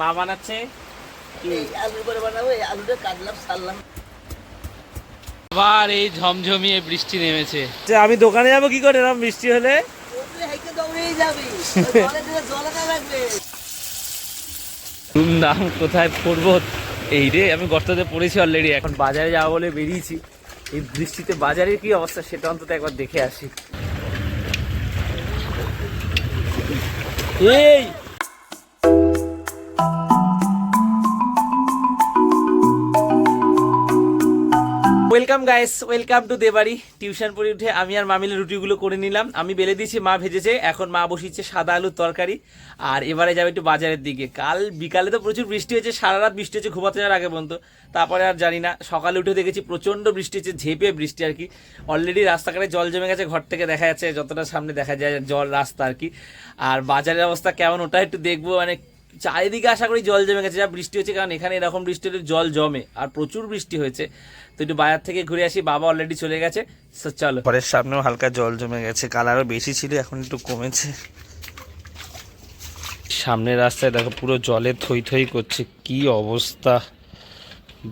মা বানাচ্ছে। এই আলু করে বানাবো এই আলুটা কাটলাম সারলাম। আবার এই ঝমঝমিয়ে বৃষ্টি নেমেছে। আমি দোকানে যাব কি করে এরকম বৃষ্টি হলে? ওরে হাইকে দৌড়েই যাবি। জলে দিলে জলে না লাগবে ধুমধাম কোথায় পড়ব? এই রে আমি গর্ততে পড়েছি অলরেডি এখন বাজারে যাব বলে বেরিয়েছি। এই বৃষ্টিতে বাজারের কি অবস্থা সেটা অন্তত একবার দেখে আসি। এই! ওয়েলকাম গাইস ওয়েলকাম টু দেবাড়ি টিউশন পড়ে উঠে আমি আর মামিলে রুটিগুলো করে নিলাম। আমি বেলে দিয়েছি, মা ভেজেছে, এখন মা বসিয়েছে সাদা আলুর তরকারি। আর এবারে যাবে একটু বাজারের দিকে। কাল বিকালে তো প্রচুর বৃষ্টি হয়েছে সারা রাত বৃষ্টি হয়েছে, ঘুমাতে যাওয়ার আগে পর্যন্ত। তারপরে আর জানি না, সকালে উঠে দেখেছি প্রচণ্ড বৃষ্টি হচ্ছে ঝেপে বৃষ্টি আর কি। অলরেডি রাস্তাঘাটে জল জমে গেছে, ঘর থেকে দেখা যাচ্ছে, যতটা সামনে দেখা যায়, জল রাস্তা আর কি। আর বাজারের অবস্থা কেমন ওটা একটু দেখব মানে চারিদিকে আশা করি জল জমে গেছে যা বৃষ্টি হচ্ছে কারণ এখানে এরকম বৃষ্টি হলে জল জমে আর প্রচুর বৃষ্টি হয়েছে। তো একটু বাজার থেকে ঘুরে আসি বাবা অলরেডি চলে গেছে চলো। ঘরের সামনেও হালকা জল জমে গেছে কাল আরও বেশি ছিল এখন একটু কমেছে। সামনের রাস্তায় দেখো পুরো জলে থই থই করছে কি অবস্থা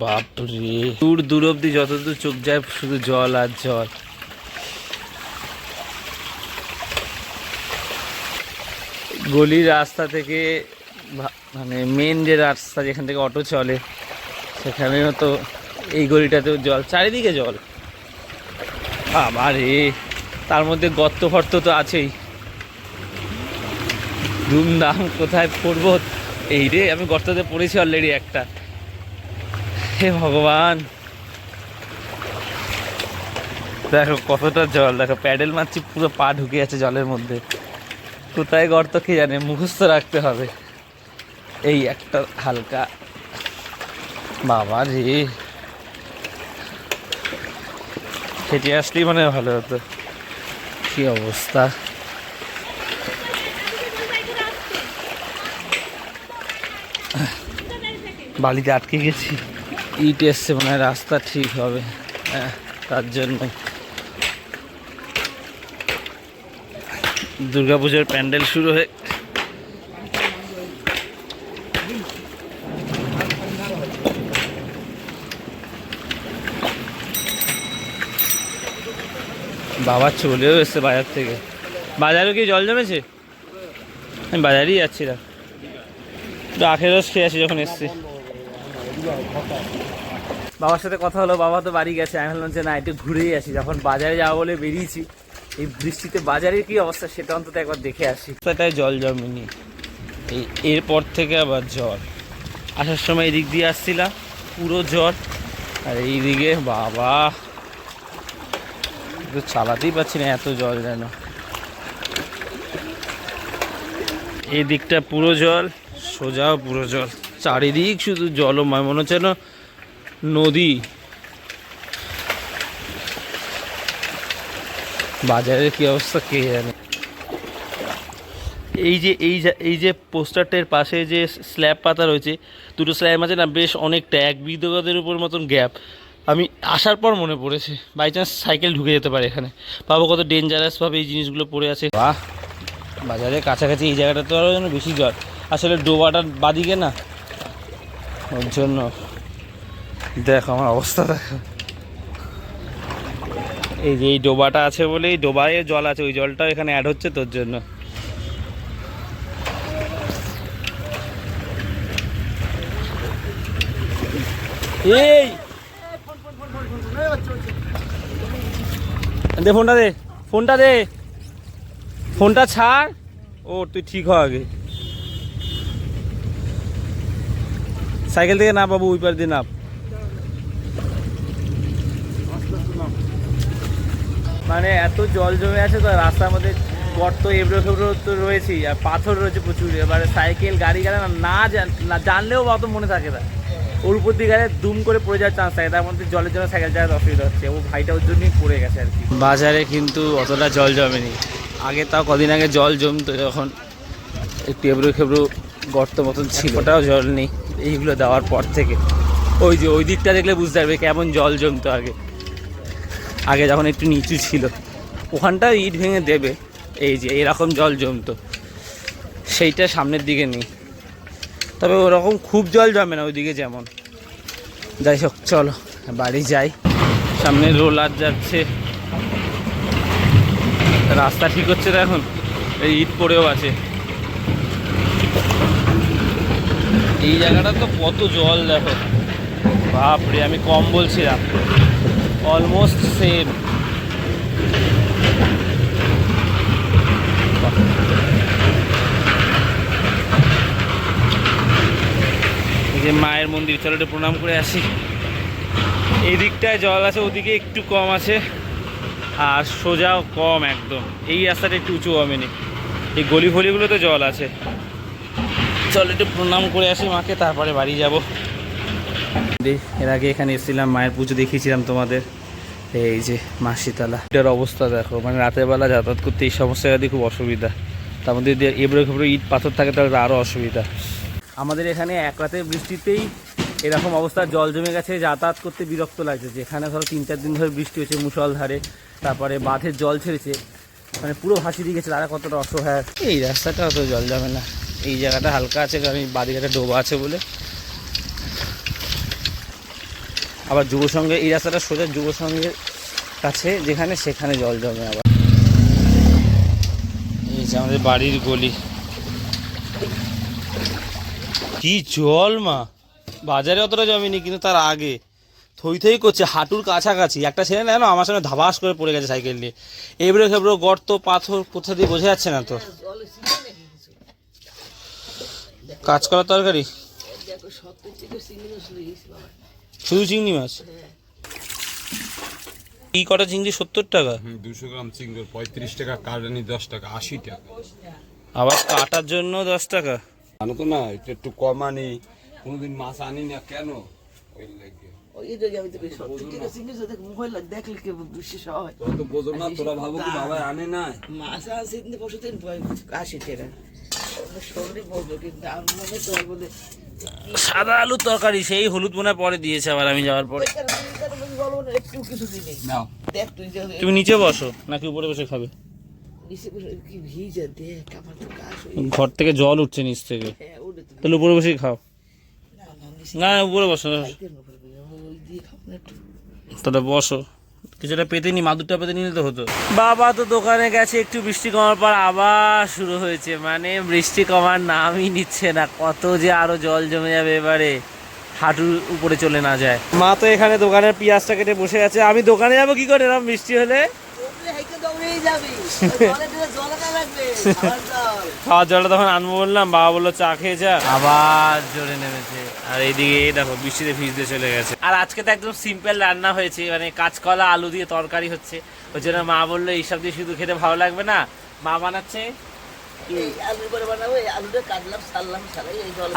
বাপরে দূর দূর অব্দি যতদূর চোখ যায় শুধু জল আর জল। গলির রাস্তা থেকে মানে মেন যে রাস্তা যেখান থেকে অটো চলে সেখানেও তো এই গলিটাতেও জল, চারিদিকে জল। আবার এ তার মধ্যে গর্ত ফর্ত তো আছেই। ধুমধাম, কোথায় পড়ব? এই রে, আমি গর্ততে পড়েছি অলরেডি একটা। হে ভগবান। দেখো কতটা জল, দেখো প্যাডেল মারছি, পুরো পা ঢুকে আছে জলের মধ্যে। কোথায় গর্ত কে জানে, মুখস্থ রাখতে হবে। এই একটা হালকা বাবা রে হেঁটে আসলেই মানে ভালো হতো। কি অবস্থা? বালিতে আটকে গেছি। ইট এসছে মানে রাস্তা ঠিক হবে। হ্যাঁ তার জন্য দুর্গাপুজোর প্যান্ডেল শুরু হয়ে বাবা চলেও এসছে বাজার থেকে। বাজারে কি জল জমেছে? আমি বাজারেই যাচ্ছিলাম একটু আখের রস খেয়ে আসি যখন এসছি। বাবার সাথে কথা হলো, বাবা তো বাড়ি গেছে। আমি ভাবলাম যে না, একটু ঘুরেই আসি। যখন বাজারে যাব বলে বেরিয়েছি, এই বৃষ্টিতে বাজারের কি অবস্থা সেটা অন্তত একবার দেখে আসি। সেটাই জল জমেনি। এই এরপর থেকে আবার জল আসার সময় এদিক দিয়ে আসছিলাম, পুরো জল আর এইদিকে বাবা তো চালাতেই পারছি না, এত জল যেন। এই দিকটা পুরো জল, সোজাও পুরো জল। চারিদিক শুধু জলময়, মনে হচ্ছে যেন নদী। বাজারের কি অবস্থা কে জানে? এই যে, এই যে- এই যে পোস্টারটার পাশে যে স্ল্যাব পাতা রয়েছে, দুটো স্ল্যাবের মাঝে না, বেশ অনেকটা, এক বিধগতের উপর মতন গ্যাপ। আমি আসার পর মনে পড়েছে বাই চান্স সাইকেল ঢুকে যেতে পারে এখানে। পাবো কত ডেঞ্জারাসভাবে এই জিনিসগুলো পড়ে আছে। বাহ বাজারের কাছাকাছি এই জায়গাটা তো আরও যেন বেশি জল। আসলে ডোবাটার বাদিকে না, ওর জন্য। দেখো আমার অবস্থা, দেখো। এই যে এই ডোবাটা আছে বলে এই ডোবায় জল আছে, ওই জলটাও এখানে অ্যাড হচ্ছে তোর জন্য। এই! দে ফোনটা দে ফোনটা দে। ফোনটা ছাড়। ও, তুই ঠিক হ আগে। সাইকেল থেকে না বাবু, ওই পার দিয়ে নাপ মানে এত জল জমে আছে তো, রাস্তার মধ্যে গর্ত, এবড়ো খেবড়ো তো রয়েছেই, আর পাথর রয়েছে প্রচুর। এবারে সাইকেল, গাড়ি গেলে না না জানলেও অত মনে থাকে না। ওর উপর দিয়ে গেলে দুম করে পড়ে যাওয়ার চান্স থাকে। তার মধ্যে জলের জন্য সাইকেল চালাতে অসুবিধা হচ্ছে। ও ভাইটা ওর জন্যই পড়ে গেছে আর কি। বাজারে কিন্তু অতটা জল জমেনি। আগে তাও কদিন আগে জল জমতো যখন একটু এবড়ো খেবড়ো গর্ত মতন ছিল। ওটাও জল নেই এইগুলো দেওয়ার পর থেকে। ওই যে ওই দিকটা দেখলে বুঝতে পারবে কেমন জল জমতো আগে। আগে যখন একটু নিচু ছিল। ওখানটা ইট ভেঙে দেবে। এই যে এরকম জল জমতো। সেইটা সামনের দিকে নেই। তবে ওরকম খুব জল জমে না ওইদিকে যেমন। যাই হোক, চলো, বাড়ি যাই। সামনে রোলার যাচ্ছে। রাস্তা ঠিক হচ্ছে না এখন? এই ইট পড়েও আছে। এই জায়গাটা তো কত জল দেখো। বাপরে, আমি কম বলছিলাম। অলমোস্ট সেম যে মায়ের মন্দির, চলো একটু প্রণাম করে আসি। এই দিকটায় জল আছে, ওদিকে একটু কম আছে, আর সোজাও কম একদম। এই রাস্তাটা একটু উঁচু হবেনি এই গলি ফলিগুলোতে জল আছে। চল একটু প্রণাম করে আসি মাকে, তারপরে বাড়ি যাব। এর আগে এখানে এসেছিলাম, মায়ের পুজো দেখিয়েছিলাম তোমাদের। এই যে মা শীতলা এটার অবস্থা দেখো মানে রাতের বেলা যাতায়াত করতে এই সমস্ত জায়গাতে খুব অসুবিধা। তার মধ্যে যদি এবড়ো খেবড়ো ইট পাথর থাকে, তাহলে আরও অসুবিধা। আমাদের এখানে এক রাতের বৃষ্টিতেই এরকম অবস্থা, জল জমে গেছে, যাতায়াত করতে বিরক্ত লাগছে। যেখানে ধরো তিন চার দিন ধরে বৃষ্টি হচ্ছে মুসলধারে তারপরে বাঁধের জল ছেড়েছে মানে পুরো ভাসি দিয়ে গেছে, তারা কতটা অসহায়। এই রাস্তাটা অত জল জমে না। এই জায়গাটা হালকা আছে, কারণ এই বাদিঘাটে ডোবা আছে বলে। আবার যুব সঙ্গে এই রাস্তাটা সোজা যুব সঙ্গের কাছে, যেখানে সেখানে জল জমে আবার। এই যে আমাদের বাড়ির গলি। কি জল মা। বাজারে অতটা জমেনি কিন্তু তার আগে। থই থই করছে হাঁটুর কাছাকাছি। একটা ছেলে না আমার সামনে ধাবাস করে পড়ে গেছে সাইকেল নিয়ে। এবড়ো খেবড়ো গর্ত পাথর কোথা দিয়ে বোঝা যাচ্ছে না তো। কাজ কাঁচকলার তরকারি? শুধু চিংড়ি মাছ? কি কটা চিংড়ি? সত্তর টাকা? দুশো গ্রাম চিংড়ি পঁয়ত্রিশ টাকা কাটানি দশ টাকা আশি টাকা। আবার কাটার জন্য দশ টাকা? জানো তো না এটা একটু কম আনি। কোনোদিন মাছ আনি না কেন? ওই লাগে। হয় মনে সাদা আলু তরকারি সেই হলুদ মনে হয় পরে দিয়েছে আবার আমি যাওয়ার পরে। তুমি নিচে বসো নাকি উপরে বসে খাবে? ঘর থেকে জল উঠছে নিচ থেকে। হ্যাঁ তাহলে উপরে বসেই খাও? না উপরে বসো তাহলে বসো। কিছুটা পেতে নি মাদুরটা পেতে নিলে তো হতো। বাবা তো দোকানে গেছে একটু বৃষ্টি কমার পর আবার শুরু হয়েছে। মানে বৃষ্টি কমার নামই নিচ্ছে না। কত যে আরও জল জমে যাবে এবারে। হাঁটুর উপরে চলে না যায়। মা তো এখানে দোকানের পেঁয়াজটা কেটে বসে আছে। আমি দোকানে যাব কি করে? এরকম বৃষ্টি হলে? খাওয়ার জলটা তখন আনব বললাম বাবা বলল চা খেয়ে যা। আবার জোরে নেমেছে। আর এইদিকে দেখো বৃষ্টিতে ভিজতে চলে গেছে। আর আজকে তো একদম সিম্পল রান্না হয়েছে মানে কাঁচকলা আলু দিয়ে তরকারি হচ্ছে। ওই জন্য মা বলল এইসব দিয়ে শুধু খেতে ভালো লাগবে না। মা বানাচ্ছে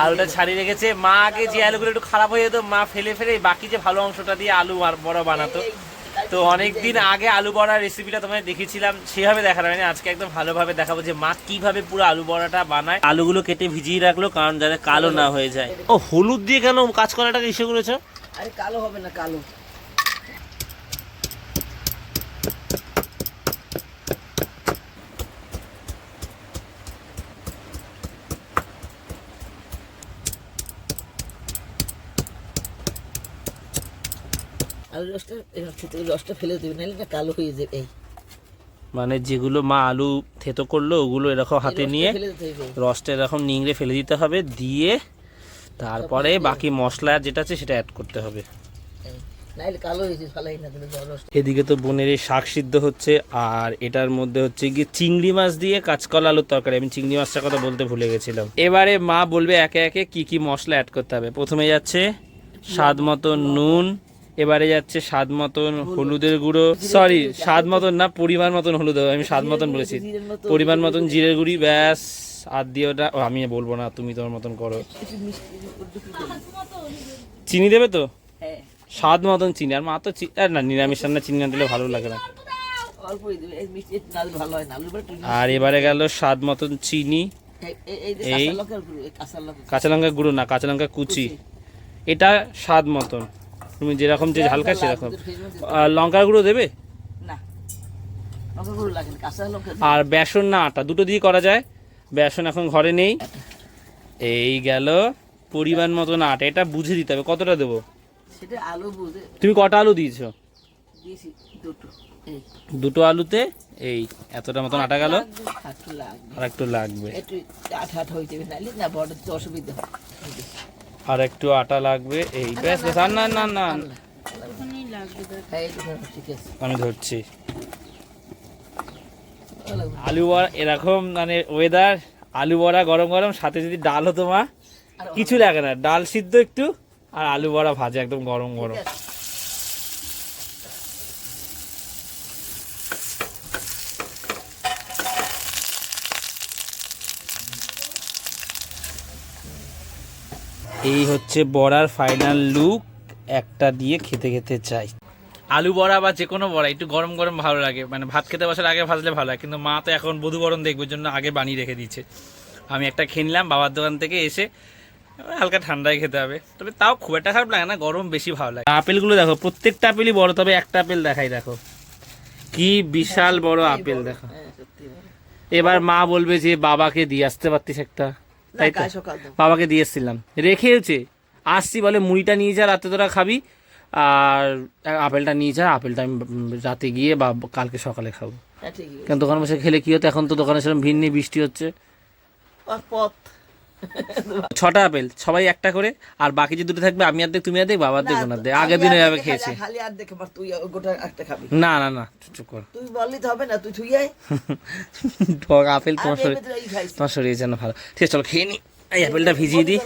আলুটা ছাড়িয়ে রেখেছে। মা আগে যে আলুগুলো একটু খারাপ হয়ে যেত মা ফেলে ফেলে বাকি যে ভালো অংশটা দিয়ে আলু আর বড় বানাতো। তো অনেকদিন আগে আলু বড়ার রেসিপিটা তোমায় দেখেছিলাম সেভাবে দেখানো হয়নি। আজকে একদম ভালোভাবে দেখাবো যে মা কীভাবে পুরো আলু বড়াটা বানায়। আলুগুলো কেটে ভিজিয়ে রাখল কারণ যাতে কালো না হয়ে যায়। ও হলুদ দিয়ে কেন কাজ করাটাকে ইসে করেছ? আরে কালো হবে না কালো। আলু রসটা খেতে রসটা ফেলে দেবে নাহলে না কালো হয়ে যাবে। এই মানে যেগুলো মা আলু থেতো করল ওগুলো এরকম হাতে নিয়ে রসটা এরকম নিংড়ে ফেলে দিতে হবে দিয়ে তারপরে বাকি মশলা যেটা আছে সেটা অ্যাড করতে হবে। এদিকে তো বোনের এই শাক সিদ্ধ হচ্ছে আর এটার মধ্যে হচ্ছে গিয়ে চিংড়ি মাছ দিয়ে কাঁচকলা আলুর তরকারি। আমি চিংড়ি মাছটার কথা বলতে ভুলে গেছিলাম। এবারে মা বলবে একে একে কি কি মশলা অ্যাড করতে হবে? প্রথমে যাচ্ছে স্বাদ মতো নুন এবারে যাচ্ছে স্বাদ মতন হলুদের গুঁড়ো। সরি স্বাদ মতন না পরিমাণ মতন হলুদ আমি স্বাদ মতন বলেছি। পরিমাণ মতন জিরের গুঁড়ি ব্যাস। আর দিয়ে ওটা আমি বলব না তুমি তোমার মতন করো? চিনি দেবে তো? স্বাদ মতন চিনি আর মা তো আর না নিরামিষ রান্না চিনি না দিলে ভালো লাগে না। আর এবারে গেল স্বাদ মতন চিনি। এই- কাঁচা লঙ্কা গুঁড়ো না কাঁচা লঙ্কা কুচি। এটা স্বাদ মতন। তুমি যেরকম যে ঝালকা সেরকম। আর লঙ্কার গুঁড়ো দেবে? লঙ্কা গুঁড়ো লঙ্কা আর বেসন না আটা দুটো দিয়ে করা যায়। বেসন এখন ঘরে নেই। এই গেল পরিমাণ মতো না আটা এটা বুঝে দিতে হবে কতটা দেবো? তুমি কটা আলু দিয়েছ? দুটো আলুতে? এই এতটা মতন আটা গেল? আর একটু লাগবে। একটু আঠা আঠা না বড় অসুবিধা আর একটু আটা লাগবে এই ব্যাস না না না। না এইটুকু ঠিক আছে। আমি ধরছি। আলু বড়া এরকম মানে ওয়েদার আলু বড়া গরম গরম সাথে যদি ডাল হতো মা কিছু লাগে না। ডাল সিদ্ধ একটু আর আলু বড়া ভাজা একদম গরম গরম। এই হচ্ছে বড়ার ফাইনাল লুক একটা দিয়ে খেতে খেতে চাই। আলু বড়া বা যে কোনো বড়া একটু গরম গরম ভালো লাগে। মানে ভাত খেতে বসার আগে ভাজলে ভালো লাগে কিন্তু মা তো এখন বধু বরণ দেখবে জন্য আগে বানিয়ে রেখে দিচ্ছে আমি একটা খেয়ে নিলাম বাবার দোকান থেকে এসে হালকা ঠান্ডায় খেতে হবে। তবে তাও খুব একটা খারাপ লাগে না গরম বেশি ভালো লাগে। আপেলগুলো দেখো প্রত্যেকটা আপেলই বড় তবে একটা আপেল দেখাই দেখো। কি বিশাল বড় আপেল দেখো। এবার মা বলবে যে বাবাকে দিয়ে আসতে পারতিস একটা। তাই তো? বাবাকে দিয়েছিলাম এসেছিলাম। রেখেছে। আসছি বলে মুড়িটা নিয়ে যা রাতে তোরা খাবি। আর আপেলটা নিয়ে যা আপেলটা আমি রাতে গিয়ে বা কালকে সকালে খাব। কারণ দোকানে বসে খেলে কি হতো? এখন তো দোকানে সেরকম ভিড় নেই বৃষ্টি হচ্ছে। পথ। ছটা আপেল সবাই একটা করে আর বাকি যে দুটো থাকবে আমি অর্ধেক তুমি অর্ধেক বাবা অর্ধেক ওনার দেখ আগের দিন আর এভাবে দেখে খেয়েছি। খালি- আর দেখে তুই গোটা একটা খাবি। না না না চুপ কর। তুই বললি তো হবে না তুই থুই আয়। ঠক আপেল তোমার শরীর তোমার শরীরের জন্য ভালো। ঠিক আছে চলো খেয়ে নি। এই আপেলটা ভিজিয়ে দিই।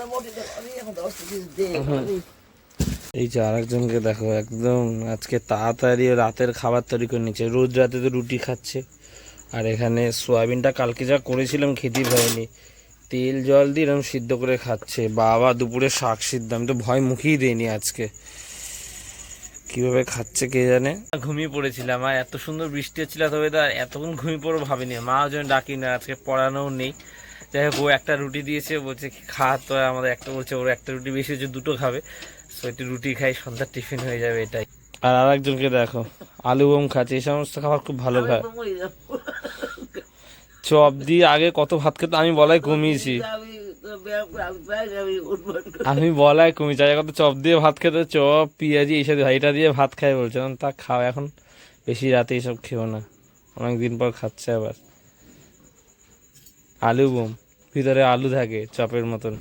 এই। যে আরেকজনকে দেখো একদম আজকে তাড়াতাড়ি রাতের খাবার তৈরি করে নিচ্ছে। রোজ রাতে তো রুটি খাচ্ছে। আর এখানে সোয়াবিনটা কালকে যা করেছিলাম খেতেই পারিনি। তেল জল দিয়ে এরকম সিদ্ধ করে খাচ্ছে। বাবা দুপুরে শাক সিদ্ধ আমি তো ভয় মুখেই দিইনি আজকে। কীভাবে খাচ্ছে কে জানে? ঘুমিয়ে পড়েছিলাম আর এত সুন্দর বৃষ্টি হচ্ছিল তবে তো আর এতক্ষণ ঘুমিয়ে পড়ো ভাবিনি। মা জন্য ডাকি না আজকে পড়ানোও নেই। যাই হোক ও একটা রুটি দিয়েছে বলছে খা তো আমাদের একটা বলছে ওর একটা রুটি বেশি হচ্ছে দুটো খাবে। সো একটু রুটি খাই সন্ধ্যার টিফিন হয়ে যাবে এটাই। আর আরেকজনকে দেখো আলু বোম খাচ্ছে এই সমস্ত খাবার খুব ভালো খায়। চপ দিয়ে আগে কত ভাত খেতে আমি বলাই কমিয়েছি আমি বলাই কমিয়েছি আগে কত চপ দিয়ে ভাত খেতে, চপ, পেঁয়াজি এইসব ভাইটা দিয়ে ভাত খাই বলছিলাম তা খাও, এখন বেশি রাতে এইসব খেও না। অনেক দিন পর খাচ্ছে আবার। আলু বোম, ভিতরে আলু থাকে চপের মতন।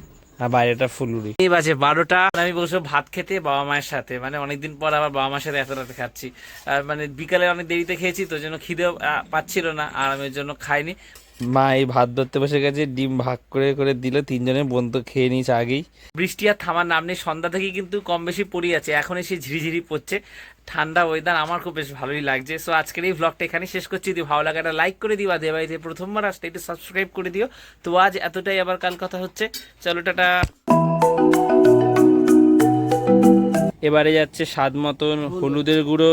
আর বাইরেটা ফুলুরি এই বাজে বারোটা আমি বসে ভাত খেতে বাবা মায়ের সাথে। মানে অনেকদিন পর আবার বাবা মায়ের সাথে এত রাতে খাচ্ছি। আর মানে বিকালে অনেক দেরিতে খেয়েছি তো জন্য খিদেও পাচ্ছিল না আর আমি জন্য খাইনি। মা এই ভাত ধরতে বসে গেছে ডিম ভাগ করে করে দিল তিনজনে বোন তো খেয়ে নিয়েছে আগেই। বৃষ্টি আর থামার নাম নেই সন্ধ্যা থেকেই কিন্তু কম বেশি পড়ে আছে এখন এসে ঝিরিঝিরি পড়ছে। ঠান্ডা ওয়েদার আমার খুব বেশ ভালোই লাগছে। সো আজকের এই ভ্লগটা এখানে শেষ করছি। যদি ভালো লাগে এটা লাইক করে দিও আর দেবাইতে প্রথমবার আসতে একটু সাবস্ক্রাইব করে দিও। তো আজ এতটাই আবার কাল কথা হচ্ছে। চলো টাটা। এবারে যাচ্ছে স্বাদ মতন হলুদের গুঁড়ো।